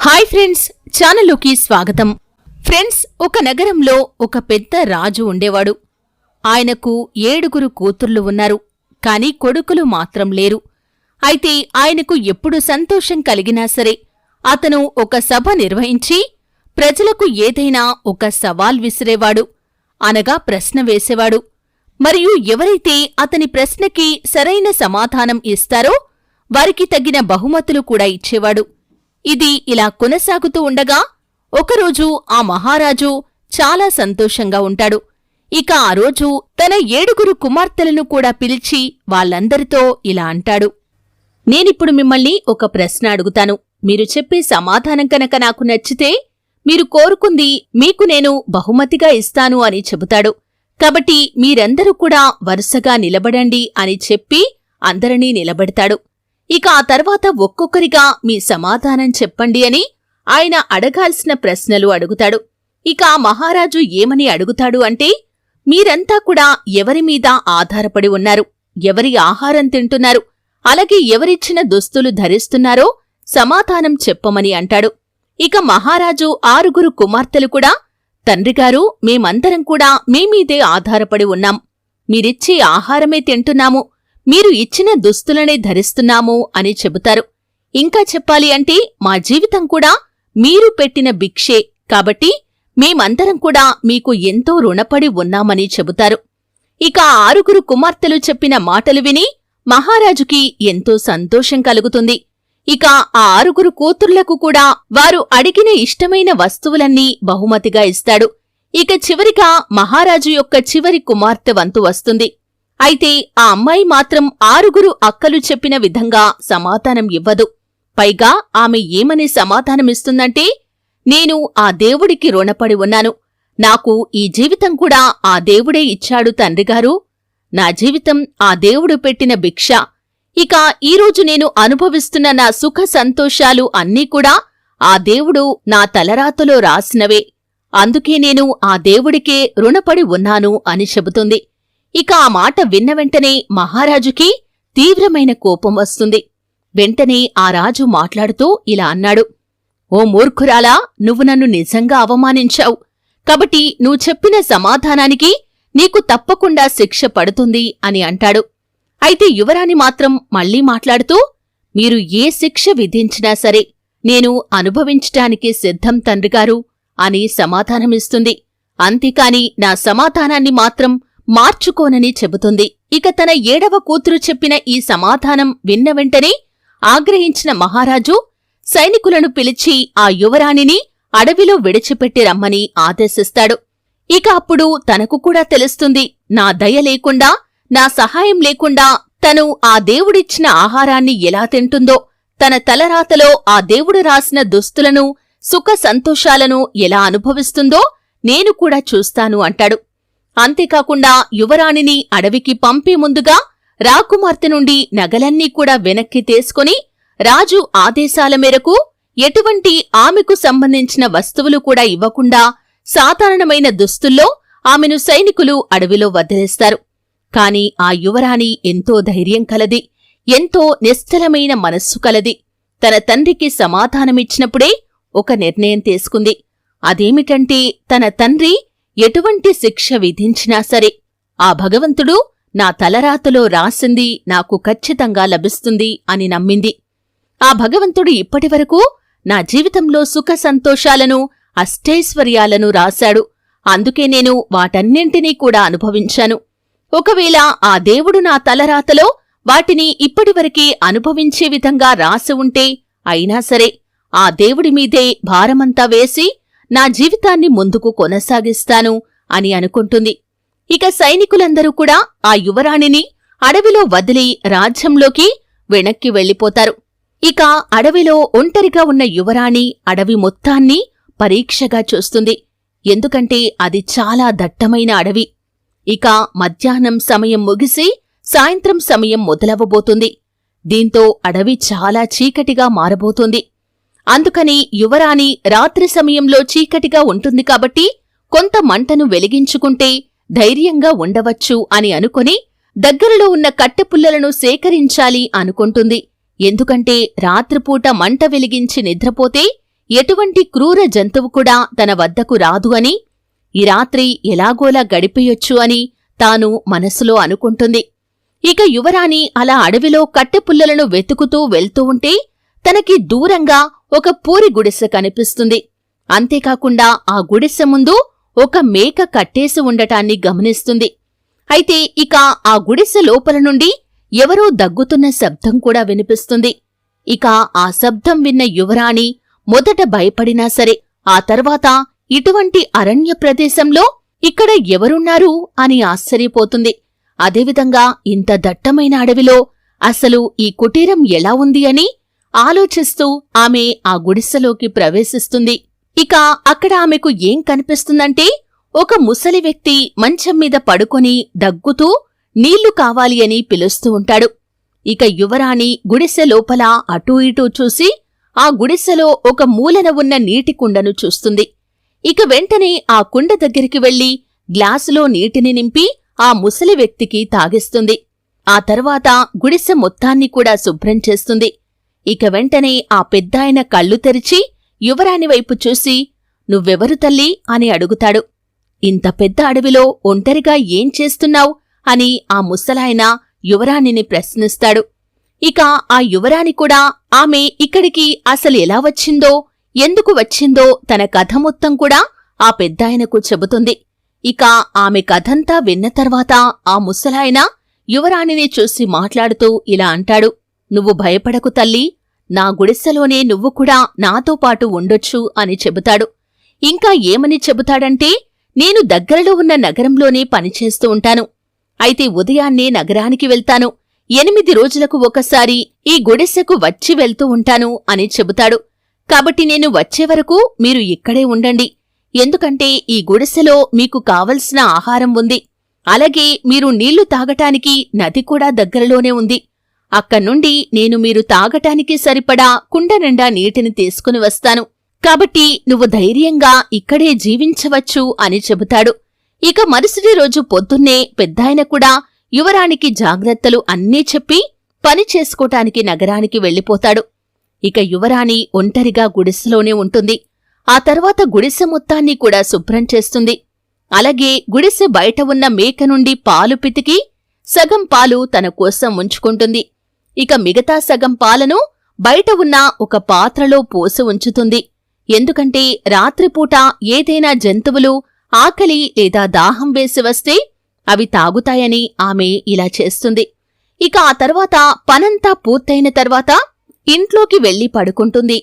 Hi friends ఛానల్లోకి స్వాగతం. Friends ఒక నగరంలో ఒక పెద్ద రాజు ఉండేవాడు. ఆయనకు ఏడుగురు కూతుర్లు ఉన్నారు కాని కొడుకులు మాత్రం లేరు. అయితే ఆయనకు ఎప్పుడు సంతోషం కలిగినా సరే అతను ఒక సభ నిర్వహించి ప్రజలకు ఏదైనా ఒక సవాల్ విసిరేవాడు అనగా ప్రశ్న వేసేవాడు. మరియు ఎవరైతే అతని ప్రశ్నకి సరైన సమాధానం ఇస్తారో వారికి తగిన బహుమతులు కూడా ఇచ్చేవాడు. ఇది ఇలా కొనసాగుతూ ఉండగా ఒకరోజు ఆ మహారాజు చాలా సంతోషంగా ఉంటాడు. ఇక ఆ రోజు తన ఏడుగురు కుమార్తెలను కూడా పిలిచి వాళ్ళందరితో ఇలా అంటాడు. నేనిప్పుడు మిమ్మల్ని ఒక ప్రశ్న అడుగుతాను. మీరు చెప్పే సమాధానం కనుక నాకు నచ్చితే మీరు కోరుకుంది మీకు నేను బహుమతిగా ఇస్తాను అని చెబుతాడు. కాబట్టి మీరందరూ కూడా వరుసగా నిలబడండి అని చెప్పి అందరినీ నిలబెడతాడు. ఇక ఆ తర్వాత ఒక్కొక్కరిగా మీ సమాధానం చెప్పండి అని ఆయన అడగాల్సిన ప్రశ్నలు అడుగుతాడు. ఇక ఆ మహారాజు ఏమని అడుగుతాడు అంటే మీరంతా కూడా ఎవరి మీద ఆధారపడి ఉన్నారు? ఎవరి ఆహారం తింటున్నారు? అలాగే ఎవరిచ్చిన దుస్తులు ధరిస్తున్నారో సమాధానం చెప్పమని అంటాడు. ఇక మహారాజు ఆరుగురు కుమార్తెలు కూడా తండ్రిగారు మేమందరం కూడా మీమీదే ఆధారపడి ఉన్నాం. మీరిచ్చే ఆహారమే తింటున్నాము. మీరు ఇచ్చిన దుస్తులనే ధరిస్తున్నాము అని చెబుతారు. ఇంకా చెప్పాలి అంటే మా జీవితం కూడా మీరు పెట్టిన భిక్షే కాబట్టి మేమందరం కూడా మీకు ఎంతో రుణపడి ఉన్నామని చెబుతారు. ఇక ఆరుగురు కుమార్తెలు చెప్పిన మాటలు విని మహారాజుకి ఎంతో సంతోషం కలుగుతుంది. ఇక ఆ ఆరుగురు కూతుర్లకు కూడా వారు అడిగిన ఇష్టమైన వస్తువులన్నీ బహుమతిగా ఇస్తాడు. ఇక చివరిగా మహారాజు యొక్క చివరి కుమార్తె వంతు వస్తుంది. అయితే ఆ అమ్మాయి మాత్రం ఆరుగురు అక్కలు చెప్పిన విధంగా సమాధానం ఇవ్వదు. పైగా ఆమె ఏమని సమాధానమిస్తుందంటే నేను ఆ దేవుడికి రుణపడి ఉన్నాను. నాకు ఈ జీవితం కూడా ఆ దేవుడే ఇచ్చాడు తండ్రిగారు నా జీవితం ఆ దేవుడు పెట్టిన భిక్ష. ఇక ఈరోజు నేను అనుభవిస్తున్న నా సుఖ సంతోషాలు అన్నీ కూడా ఆ దేవుడు నా తలరాతలో రాసినవే. అందుకే నేను ఆ దేవుడికే రుణపడి ఉన్నాను అని చెబుతుంది. ఇక ఆ మాట విన్న వెంటనే మహారాజుకి తీవ్రమైన కోపం వస్తుంది. వెంటనే ఆ రాజు మాట్లాడుతూ ఇలా అన్నాడు. ఓ మూర్ఖురాలా నువ్వు నన్ను నిజంగా అవమానించావు. కాబట్టి నువ్వు చెప్పిన సమాధానానికి నీకు తప్పకుండా శిక్ష పడుతుంది అని అంటాడు. అయితే యువరాణి మాత్రం మళ్ళీ మాట్లాడుతూ మీరు ఏ శిక్ష విధించినా సరే నేను అనుభవించటానికి సిద్ధం తండ్రిగారు అని సమాధానమిస్తుంది. అంతేకాని నా సమాధానాన్ని మాత్రం మార్చుకోనని చెబుతుంది. ఇక తన ఏడవ కూతురు చెప్పిన ఈ సమాధానం విన్న వెంటనే ఆగ్రహించిన మహారాజు సైనికులను పిలిచి ఆ యువరాణిని అడవిలో విడిచిపెట్టి రమ్మని ఆదేశిస్తాడు. ఇక అప్పుడు తనకు కూడా తెలుస్తుంది నా దయ లేకుండా నా సహాయం లేకుండా తను ఆ దేవుడిచ్చిన ఆహారాన్ని ఎలా తింటుందో తన తలరాతలో ఆ దేవుడు రాసిన దుస్తులను సుఖ సంతోషాలను ఎలా అనుభవిస్తుందో నేను కూడా చూస్తాను అంటాడు. అంతేకాకుండా యువరాణిని అడవికి పంపే ముందుగా రాకుమార్తె నుండి నగలన్నీ కూడా వెనక్కి తీసుకుని రాజు ఆదేశాల మేరకు ఎటువంటి ఆమెకు సంబంధించిన వస్తువులు కూడా ఇవ్వకుండా సాధారణమైన దుస్తుల్లో ఆమెను సైనికులు అడవిలో వదిలేస్తారు. కాని ఆ యువరాణి ఎంతో ధైర్యం కలది ఎంతో నిశ్చలమైన మనస్సు కలది. తన తండ్రికి సమాధానమిచ్చినప్పుడే ఒక నిర్ణయం తీసుకుంది. అదేమిటంటే తన తండ్రి ఎటువంటి శిక్ష విధించినా సరే ఆ భగవంతుడు నా తలరాతలో రాసింది నాకు ఖచ్చితంగా లభిస్తుంది అని నమ్మింది. ఆ భగవంతుడు ఇప్పటివరకు నా జీవితంలో సుఖ సంతోషాలను అష్టైశ్వర్యాలను రాశాడు. అందుకే నేను వాటన్నింటినీ కూడా అనుభవించాను. ఒకవేళ ఆ దేవుడు నా తలరాతలో వాటిని ఇప్పటివరకే అనుభవించే విధంగా రాసి ఉంటే అయినా సరే ఆ దేవుడి మీదే భారమంతా వేసి నా జీవితాన్ని ముందుకు కొనసాగిస్తాను అని అనుకుంటుంది. ఇక సైనికులందరూ కూడా ఆ యువరాణిని అడవిలో వదిలి రాజ్యంలోకి వెనక్కి వెళ్ళిపోతారు ఇక అడవిలో ఒంటరిగా ఉన్న యువరాణి అడవి మొత్తాన్ని పరీక్షగా చూస్తుంది. ఎందుకంటే అది చాలా దట్టమైన అడవి. ఇక మధ్యాహ్నం సమయం ముగిసి సాయంత్రం సమయం మొదలవబోతుంది దీంతో అడవి చాలా చీకటిగా మారబోతుంది. అందుకని యువరాణి రాత్రి సమయంలో చీకటిగా ఉంటుంది కాబట్టి కొంత మంటను వెలిగించుకుంటే ధైర్యంగా ఉండవచ్చు అని అనుకుని దగ్గరలో ఉన్న కట్టెపుల్లలను సేకరించాలి అనుకుంటుంది. ఎందుకంటే రాత్రిపూట మంట వెలిగించి నిద్రపోతే ఎటువంటి క్రూర జంతువు కూడా తన వద్దకు రాదు అని ఈ రాత్రి ఎలాగోలా గడిపేయొచ్చు అని తాను మనసులో అనుకుంటుంది. ఇక యువరాణి అలా అడవిలో కట్టెపుల్లలను వెతుకుతూ వెళ్తూ ఉంటే తనకి దూరంగా ఒక పూరి గుడిసె కనిపిస్తుంది. అంతేకాకుండా ఆ గుడిసె ముందు ఒక మేక కట్టేసి ఉండటాన్ని గమనిస్తుంది. అయితే ఇక ఆ గుడిసె లోపల నుండి ఎవరో దగ్గుతున్న శబ్దం కూడా వినిపిస్తుంది. ఇక ఆ శబ్దం విన్న యువరాణి మొదట భయపడినా సరే ఆ తర్వాత ఇటువంటి అరణ్య ప్రదేశంలో ఇక్కడ ఎవరున్నారు అని ఆశ్చర్యపోతుంది. అదేవిధంగా ఇంత దట్టమైన అడవిలో అసలు ఈ కుటీరం ఎలా ఉంది అని ఆలోచిస్తూ ఆమె ఆ గుడిసెలోకి ప్రవేశిస్తుంది. ఇక అక్కడ ఆమెకు ఏం కనిపిస్తుందంటే ఒక ముసలి వ్యక్తి మంచం మీద పడుకొని దగ్గుతూ నీళ్ళు కావాలి అని పిలుస్తూ ఉంటాడు. ఇక యువరాణి గుడిసె లోపల అటూ ఇటూ చూసి ఆ గుడిసెలో ఒక మూలన ఉన్న నీటి కుండను చూస్తుంది. ఇక వెంటనే ఆ కుండ దగ్గరికి వెళ్ళి గ్లాసులో నీటిని నింపి ఆ ముసలి వ్యక్తికి తాగిస్తుంది. ఆ తర్వాత గుడిసె మొత్తాన్ని కూడా శుభ్రం చేస్తుంది. ఇక వెంటనే ఆ పెద్దాయన కళ్ళు తెరిచి యువరాణి వైపు చూసి నువ్వెవరు తల్లి? అని అడుగుతాడు. ఇంత పెద్ద అడవిలో ఒంటరిగా ఏం చేస్తున్నావు? అని ఆ ముసలాయన యువరాణిని ప్రశ్నిస్తాడు. ఇక ఆ యువరాణి కూడా ఆమె ఇక్కడికి అసలు ఎలా వచ్చిందో ఎందుకు వచ్చిందో తన కథ మొత్తం కూడా ఆ పెద్దాయనకు చెబుతుంది. ఇక ఆమె కథంతా విన్న తర్వాత ఆ ముసలాయన యువరాణిని చూసి మాట్లాడుతూ ఇలా అంటాడు. నువ్వు భయపడకు తల్లి. నా గుడిసెలోనే నువ్వు కూడా నాతో పాటు ఉండొచ్చు అని చెబుతాడు. ఇంకా ఏమని చెబుతాడంటే నేను దగ్గరలో ఉన్న నగరంలోనే పనిచేస్తూ ఉంటాను. అయితే ఉదయాన్నే నగరానికి వెళ్తాను. ఎనిమిది రోజులకు ఒకసారి ఈ గుడిసెకు వచ్చి వెళ్తూ ఉంటాను అని చెబుతాడు. కాబట్టి నేను వచ్చే వరకు మీరు ఇక్కడే ఉండండి. ఎందుకంటే ఈ గుడిసెలో మీకు కావలసిన ఆహారం ఉంది. అలాగే మీరు నీళ్ళు తాగటానికి నది కూడా దగ్గరలోనే ఉంది. అక్కడ్నుండి నేను మీరు తాగటానికి సరిపడా కుండ నిండా నీటిని తీసుకుని వస్తాను. కాబట్టి నువ్వు ధైర్యంగా ఇక్కడే జీవించవచ్చు అని చెబుతాడు. ఇక మరుసటి రోజు పొద్దున్నే పెద్దాయన కూడా యువరానికి జాగ్రత్తలు అన్నీ చెప్పి పని చేసుకోటానికి నగరానికి వెళ్ళిపోతాడు. ఇక యువరాణి ఒంటరిగా గుడిసెలోనే ఉంటుంది. ఆ తర్వాత గుడిసె మొత్తాన్ని కూడా శుభ్రం చేస్తుంది. అలాగే గుడిసె బయట ఉన్న మేక నుండి పాలు పితికి సగం పాలు తన కోసం ఉంచుకుంటుంది. ఇక మిగతా సగం పాలను బయట ఉన్న ఒక పాత్రలో పోసి ఉంచుతుంది. ఎందుకంటే రాత్రిపూట ఏదైనా జంతువులు ఆకలి లేదా దాహం వేసి వస్తే అవి తాగుతాయని ఆమె ఇలా చేస్తుంది. ఇక ఆ తర్వాత పనంతా పూర్తయిన తర్వాత ఇంట్లోకి వెళ్ళి పడుకుంటుంది.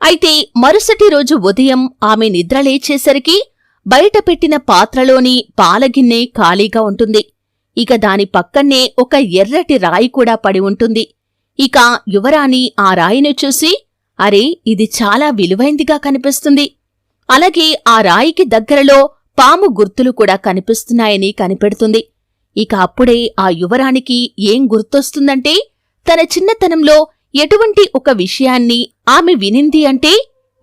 అయితే మరుసటి రోజు ఉదయం ఆమె నిద్రలేచేసరికి బయట పెట్టిన పాత్రలోని పాలగిన్నె ఖాళీగా ఉంటుంది. ఇక దాని పక్కన్నే ఒక ఎర్రటి రాయి కూడా పడి ఉంటుంది. ఇక యువరాణి ఆ రాయిని చూసి అరే ఇది చాలా విలువైందిగా కనిపిస్తుంది. అలాగే ఆ రాయికి దగ్గరలో పాము గుర్తులు కూడా కనిపిస్తున్నాయని కనిపెడుతుంది. ఇక అప్పుడే ఆ యువరానికి ఏం గుర్తొస్తుందంటే తన చిన్నతనంలో ఎటువంటి ఒక విషయాన్ని ఆమె వినింది అంటే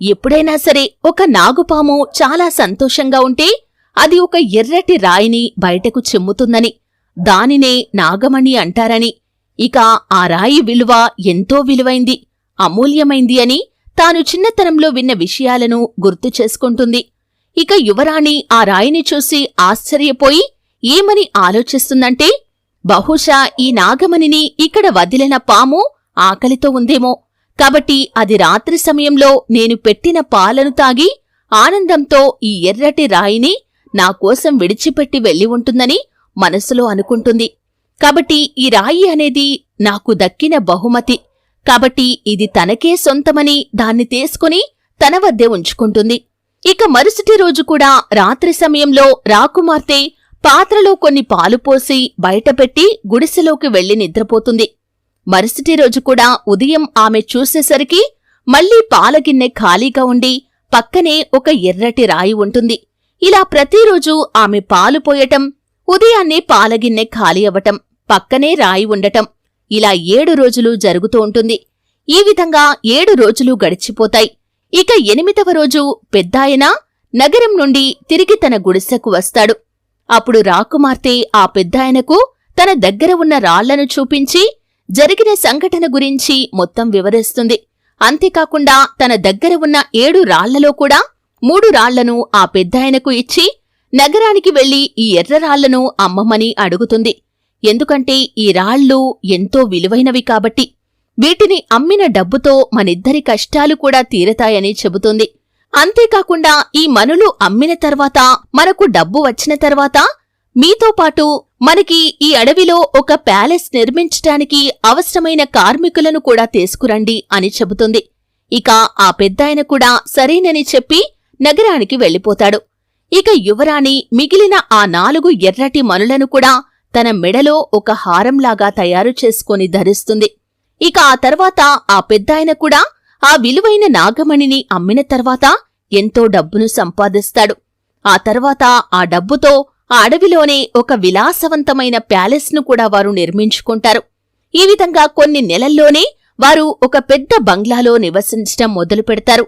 ఎప్పుడైనా సరే ఒక నాగుపాము చాలా సంతోషంగా ఉంటే అది ఒక ఎర్రటి రాయిని బయటకు చెమ్ముతుందని దానినే నాగమణి అంటారని ఇక ఆ రాయి విలువ ఎంతో విలువైంది అమూల్యమైంది అని తాను చిన్నతనంలో విన్న విషయాలను గుర్తు చేసుకుంటుంది. ఇక యువరాణి ఆ రాయిని చూసి ఆశ్చర్యపోయి ఏమని ఆలోచిస్తుందంటే బహుశా ఈ నాగమణిని ఇక్కడ వదిలిన పాము ఆకలితో ఉందేమో. కాబట్టి అది రాత్రి సమయంలో నేను పెట్టిన పాలను తాగి ఆనందంతో ఈ ఎర్రటి రాయిని నాకోసం విడిచిపెట్టి వెళ్ళి ఉంటుందని మనసులో అనుకుంటుంది. కాబట్టి ఈ రాయి అనేది నాకు దక్కిన బహుమతి. కాబట్టి ఇది తనకే సొంతమని దాన్ని తీసుకుని తన వద్దే ఉంచుకుంటుంది. ఇక మరుసటి రోజు కూడా రాత్రి సమయంలో రాకుమార్తె పాత్రలో కొన్ని పాలు పోసి బయటపెట్టి గుడిసెలోకి వెళ్ళి నిద్రపోతుంది. మరుసటి రోజు కూడా ఉదయం ఆమె చూసేసరికి మళ్ళీ పాలగిన్నె ఖాళీగా ఉండి పక్కనే ఒక ఎర్రటి రాయి ఉంటుంది. ఇలా ప్రతిరోజు ఆమె పాలు పోయటం ఉదయాన్నే పాలగిన్నె ఖాళీ అవటం పక్కనే రాయి ఉండటం. ఇలా ఏడు రోజులు జరుగుతూ ఉంటుంది. ఈ విధంగా ఏడు రోజులు గడిచిపోతాయి. ఇక ఎనిమిదవ రోజు పెద్దాయన నగరం నుండి తిరిగి తన గుడిసెకు వస్తాడు. అప్పుడు రాకుమార్తె ఆ పెద్దాయనకు తన దగ్గర ఉన్న రాళ్ళను చూపించి జరిగిన సంఘటన గురించి మొత్తం వివరిస్తుంది. అంతేకాకుండా తన దగ్గర ఉన్న ఏడు రాళ్ళలో కూడా మూడు రాళ్ళను ఆ పెద్దాయనకు ఇచ్చి నగరానికి వెళ్ళి ఈ ఎర్ర రాళ్ళను అమ్మమని అడుగుతుంది. ఎందుకంటే ఈ రాళ్ళు ఎంతో విలువైనవి కాబట్టి. వీటిని అమ్మిన డబ్బుతో మనిద్దరి కష్టాలు కూడా తీరతాయని చెబుతుంది. అంతేకాకుండా ఈ మనులు అమ్మిన తర్వాత మనకు డబ్బు వచ్చిన తర్వాత మీతో పాటు మనకి ఈ అడవిలో ఒక ప్యాలెస్ నిర్మించటానికి అవసరమైన కార్మికులను కూడా తీసుకురండి అని చెబుతుంది. ఇక ఆ పెద్దాయన కూడా సరేనని చెప్పి నగరానికి వెళ్ళిపోతాడు. ఇక యువరాణి మిగిలిన ఆ నాలుగు ఎర్రటి మనులను కూడా తన మెడలో ఒక హారంలాగా తయారు చేసుకొని ధరిస్తుంది. ఇక ఆ తర్వాత ఆ పెద్దాయన కూడా ఆ విలువైన నాగమణిని అమ్మిన తర్వాత ఎంతో డబ్బును సంపాదిస్తాడు. ఆ తర్వాత ఆ డబ్బుతో ఆ అడవిలోనే ఒక విలాసవంతమైన ప్యాలెస్ను కూడా వారు నిర్మించుకుంటారు. ఈ విధంగా కొన్ని నెలల్లోనే వారు ఒక పెద్ద బంగ్లాలో నివసించటం మొదలు పెడతారు.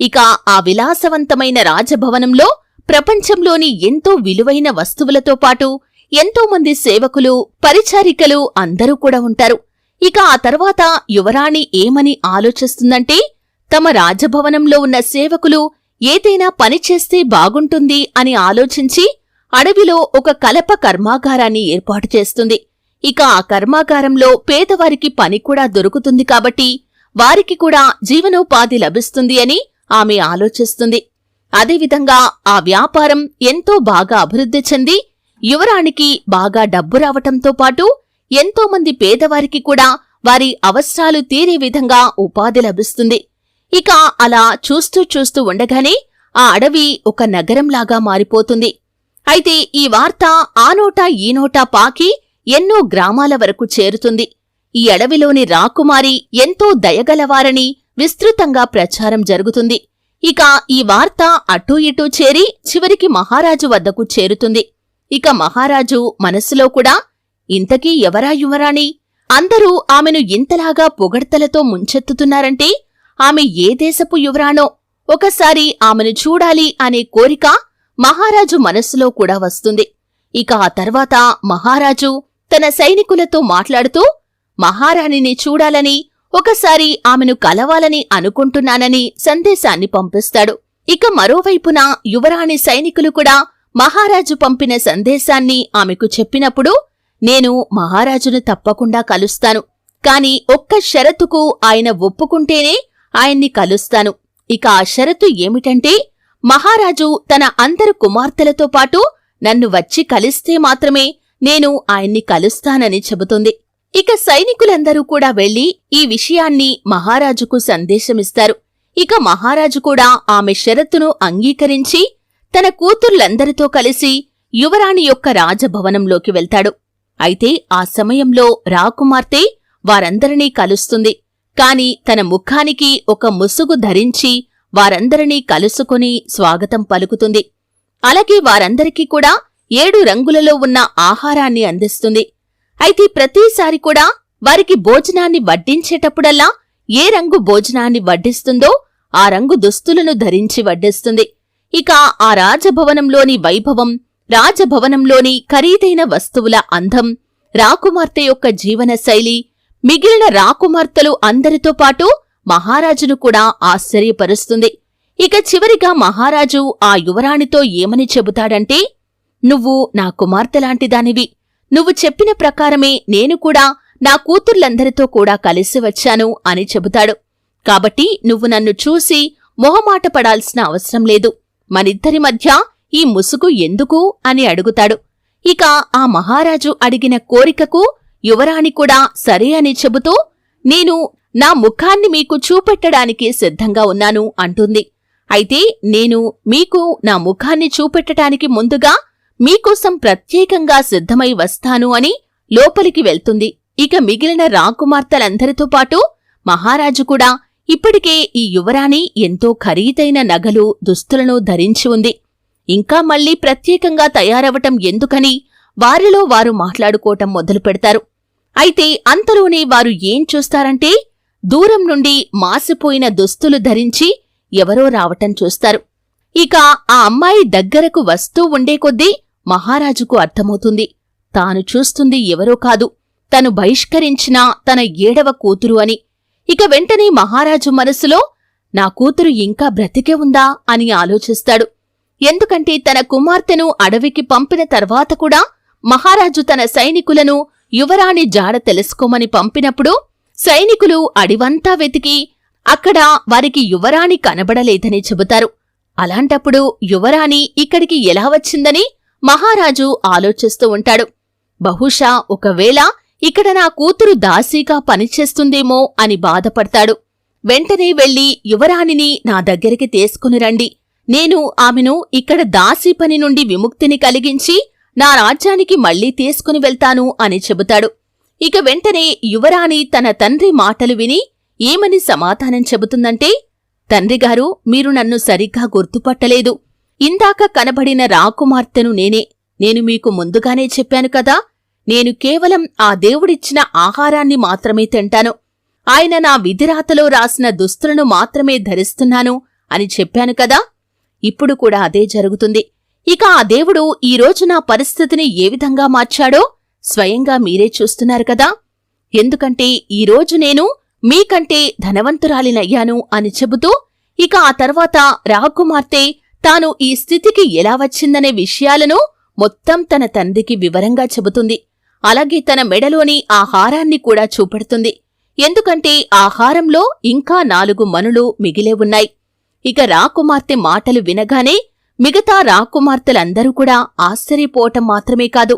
ఇక ఆ విలాసవంతమైన రాజభవనంలో ప్రపంచంలోని ఎంతో విలువైన వస్తువులతో పాటు ఎంతో మంది సేవకులు పరిచారికలు అందరూ కూడా ఉంటారు. ఇక ఆ తర్వాత యువరాణి ఏమని ఆలోచిస్తుందంటే తమ రాజభవనంలో ఉన్న సేవకులు ఏదైనా పని చేస్తే బాగుంటుంది అని ఆలోచించి అడవిలో ఒక కలప కర్మాగారాన్ని ఏర్పాటు చేస్తుంది. ఇక ఆ కర్మాగారంలో పేదవారికి పని కూడా దొరుకుతుంది కాబట్టి వారికి కూడా జీవనోపాధి లభిస్తుంది అని ఆమె ఆలోచిస్తుంది. అదేవిధంగా ఆ వ్యాపారం ఎంతో బాగా అభివృద్ధి చెంది యువరానికి బాగా డబ్బు రావటంతో పాటు ఎంతో మంది పేదవారికి కూడా వారి అవసరాలు తీరే విధంగా ఉపాధి లభిస్తుంది. ఇక అలా చూస్తూ చూస్తూ ఉండగానే ఆ అడవి ఒక నగరంలాగా మారిపోతుంది. అయితే ఈ వార్త ఆ నోటా ఈ నోటా పాకి ఎన్నో గ్రామాల వరకు చేరుతుంది. ఈ అడవిలోని రాకుమారి ఎంతో దయగలవారని విస్తృతంగా ప్రచారం జరుగుతుంది. ఇక ఈ వార్త అటూ ఇటూ చేరి చివరికి మహారాజు వద్దకు చేరుతుంది. ఇక మహారాజు మనస్సులో కూడా ఇంతకీ ఎవరా యువరాణి? అందరూ ఆమెను ఇంతలాగా పొగడ్తలతో ముంచెత్తుతున్నారంటే ఆమె ఏ దేశపు యువరాణో? ఒకసారి ఆమెను చూడాలి అనే కోరిక మహారాజు మనస్సులో కూడా వస్తుంది. ఇక ఆ తర్వాత మహారాజు తన సైనికులతో మాట్లాడుతూ మహారాణిని చూడాలని ఒకసారి ఆమెను కలవాలని అనుకుంటున్నానని సందేశాన్ని పంపిస్తాడు. ఇక మరోవైపున యువరాణి సైనికులు కూడా మహారాజు పంపిన సందేశాన్ని ఆమెకు చెప్పినప్పుడు నేను మహారాజును తప్పకుండా కలుస్తాను. కాని ఒక్క షరతుకు ఆయన ఒప్పుకుంటేనే ఆయన్ని కలుస్తాను. ఇక ఆ షరతు ఏమిటంటే మహారాజు తన అందరు కుమార్తెలతో పాటు నన్ను వచ్చి కలిస్తే మాత్రమే నేను ఆయన్ని కలుస్తానని చెబుతుంది. ఇక సైనికులందరూ కూడా వెళ్ళి ఈ విషయాన్ని మహారాజుకు సందేశమిస్తారు. ఇక మహారాజు కూడా ఆమె షరతును అంగీకరించి తన కూతుర్లందరితో కలిసి యువరాణి యొక్క రాజభవనంలోకి వెళ్తాడు. అయితే ఆ సమయంలో రాకుమార్తె వారందరినీ కలుస్తుంది. కాని తన ముఖానికి ఒక ముసుగు ధరించి వారందరినీ కలుసుకుని స్వాగతం పలుకుతుంది. అలాగే వారందరికీ కూడా ఏడు రంగులలో ఉన్న ఆహారాన్ని అందిస్తుంది. అయితే ప్రతిసారి కూడా వారికి భోజనాన్ని వడ్డించేటప్పుడల్లా ఏ రంగు భోజనాన్ని వడ్డిస్తుందో ఆ రంగు దుస్తులను ధరించి వడ్డిస్తుంది. ఇక ఆ రాజభవనంలోని వైభవం రాజభవనంలోని ఖరీదైన వస్తువుల అందం రాకుమార్తె యొక్క జీవనశైలి మిగిలిన రాకుమార్తెలు అందరితో పాటు మహారాజును కూడా ఆశ్చర్యపరుస్తుంది. ఇక చివరిగా మహారాజు ఆ యువరాణితో ఏమని చెబుతాడంటే నువ్వు నా కుమార్తెలాంటిదానివి నువ్వు చెప్పిన ప్రకారమే నేను కూడా నా కూతుర్లందరితో కూడా కలిసి వచ్చాను అని చెబుతాడు. కాబట్టి నువ్వు నన్ను చూసి మొహమాట పడాల్సిన అవసరం లేదు. మనిద్దరి మధ్య ఈ ముసుగు ఎందుకు? అని అడుగుతాడు. ఇక ఆ మహారాజు అడిగిన కోరికకు యువరాణి కూడా సరే అని చెబుతూ నేను నా ముఖాన్ని మీకు చూపెట్టడానికి సిద్ధంగా ఉన్నాను అంటుంది. అయితే నేను మీకు నా ముఖాన్ని చూపెట్టడానికి ముందుగా మీకోసం ప్రత్యేకంగా సిద్ధమై వస్తాను అని లోపలికి వెళ్తుంది. ఇక మిగిలిన రాకుమార్తెలందరితో పాటు మహారాజు కూడా ఇప్పటికే ఈ యువరాణి ఎంతో ఖరీదైన నగలు దుస్తులను ధరించి ఉంది. ఇంకా మళ్ళీ ప్రత్యేకంగా తయారవటం ఎందుకని వారిలో వారు మాట్లాడుకోవటం మొదలు పెడతారు. అయితే అంతలోనే వారు ఏం చూస్తారంటే దూరం నుండి మాసిపోయిన దుస్తులు ధరించి ఎవరో రావటం చూస్తారు. ఇక ఆ అమ్మాయి దగ్గరకు వస్తూ ఉండే కొద్దీ మహారాజుకు అర్థమవుతుంది. తాను చూస్తుంది ఎవరో కాదు. తను బహిష్కరించిన తన ఏడవ కూతురు అని. ఇక వెంటనే మహారాజు మనసులో నా కూతురు ఇంకా బ్రతికే ఉందా అని ఆలోచిస్తాడు. ఎందుకంటే తన కుమార్తెను అడవికి పంపిన తర్వాత కూడా మహారాజు తన సైనికులను యువరాణి జాడ తెలుసుకోమని పంపినప్పుడు సైనికులు అడివంతా వెతికి అక్కడ వారికి యువరాణి కనబడలేదని చెబుతారు. అలాంటప్పుడు యువరాణి ఇక్కడికి ఎలా వచ్చిందని మహారాజు ఆలోచిస్తూ ఉంటాడు. బహుశా ఒకవేళ ఇక్కడ నా కూతురు దాసీగా పనిచేస్తుందేమో అని బాధపడతాడు. వెంటనే వెళ్ళి యువరాణిని నా దగ్గరికి తీసుకుని రండి. నేను ఆమెను ఇక్కడ దాసీ పని నుండి విముక్తిని కలిగించి నా రాజ్యానికి మళ్ళీ తీసుకుని వెళ్తాను అని చెబుతాడు. ఇక వెంటనే యువరాణి తన తండ్రి మాటలు విని ఏమని సమాధానం చెబుతుందంటే తండ్రిగారు మీరు నన్ను సరిగ్గా గుర్తుపట్టలేదు. ఇందాక కనబడిన రాకుమార్తెను నేనే. నేను మీకు ముందుగానే చెప్పాను కదా నేను కేవలం ఆ దేవుడిచ్చిన ఆహారాన్ని మాత్రమే తింటాను. ఆయన నా విధిరాతలో రాసిన దుస్తులను మాత్రమే ధరిస్తున్నాను అని చెప్పాను కదా? ఇప్పుడు కూడా అదే జరుగుతుంది. ఇక ఆ దేవుడు ఈరోజు నా పరిస్థితిని ఏ విధంగా మార్చాడో స్వయంగా మీరే చూస్తున్నారు కదా? ఎందుకంటే ఈరోజు నేను మీకంటే ధనవంతురాలినయ్యాను అని చెబుతూ ఇక ఆ తర్వాత రాకుమార్తె తాను ఈ స్థితికి ఎలా వచ్చిందనే విషయాలను మొత్తం తన తండ్రికి వివరంగా చెబుతుంది. అలాగే తన మెడలోని ఆ హారాన్ని కూడా చూపెడుతుంది. ఎందుకంటే ఆ హారంలో ఇంకా నాలుగు మనులు మిగిలే ఉన్నాయి. ఇక రాకుమార్తె మాటలు వినగానే మిగతా రాకుమార్తెలందరూ కూడా ఆశ్చర్యపోవటం మాత్రమే కాదు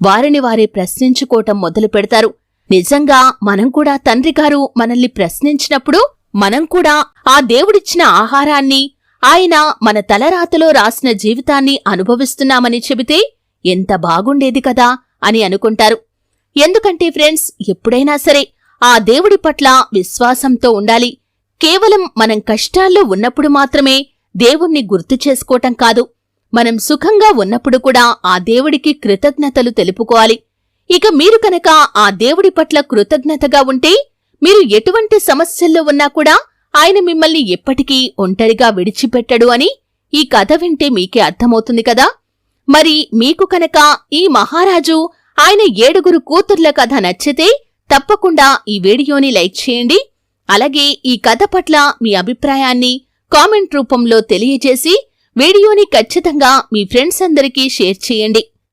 వారిని వారే ప్రశ్నించుకోవటం మొదలు పెడతారు. నిజంగా మనం కూడా తండ్రిగారు మనల్ని ప్రశ్నించినప్పుడు మనం కూడా ఆ దేవుడిచ్చిన ఆహారాన్ని ఆయన మన తలరాతలో రాసిన జీవితాన్ని అనుభవిస్తున్నామని చెబితే ఎంత బాగుండేది కదా! అని అనుకుంటారు. ఎందుకంటే ఫ్రెండ్స్ ఎప్పుడైనా సరే ఆ దేవుడి పట్ల విశ్వాసంతో ఉండాలి. కేవలం మనం కష్టాల్లో ఉన్నప్పుడు మాత్రమే దేవుణ్ణి గుర్తు చేసుకోవటం కాదు. మనం సుఖంగా ఉన్నప్పుడు కూడా ఆ దేవుడికి కృతజ్ఞతలు తెలుపుకోవాలి. ఇక మీరు కనుక ఆ దేవుడి పట్ల కృతజ్ఞతగా ఉంటే మీరు ఎటువంటి సమస్యల్లో ఉన్నా కూడా ఆయన మిమ్మల్ని ఎప్పటికీ ఒంటరిగా విడిచిపెట్టడు అని ఈ కథ వింటే మీకే అర్థమవుతుంది కదా? మరి మీకు కనుక ఈ మహారాజు ఆయన ఏడుగురు కూతుర్ల కథ నచ్చితే తప్పకుండా ఈ వీడియోని లైక్ చేయండి. అలాగే ఈ కథ పట్ల మీ అభిప్రాయాన్ని కామెంట్ రూపంలో తెలియజేసి వీడియోని ఖచ్చితంగా మీ ఫ్రెండ్స్ అందరికీ షేర్ చేయండి.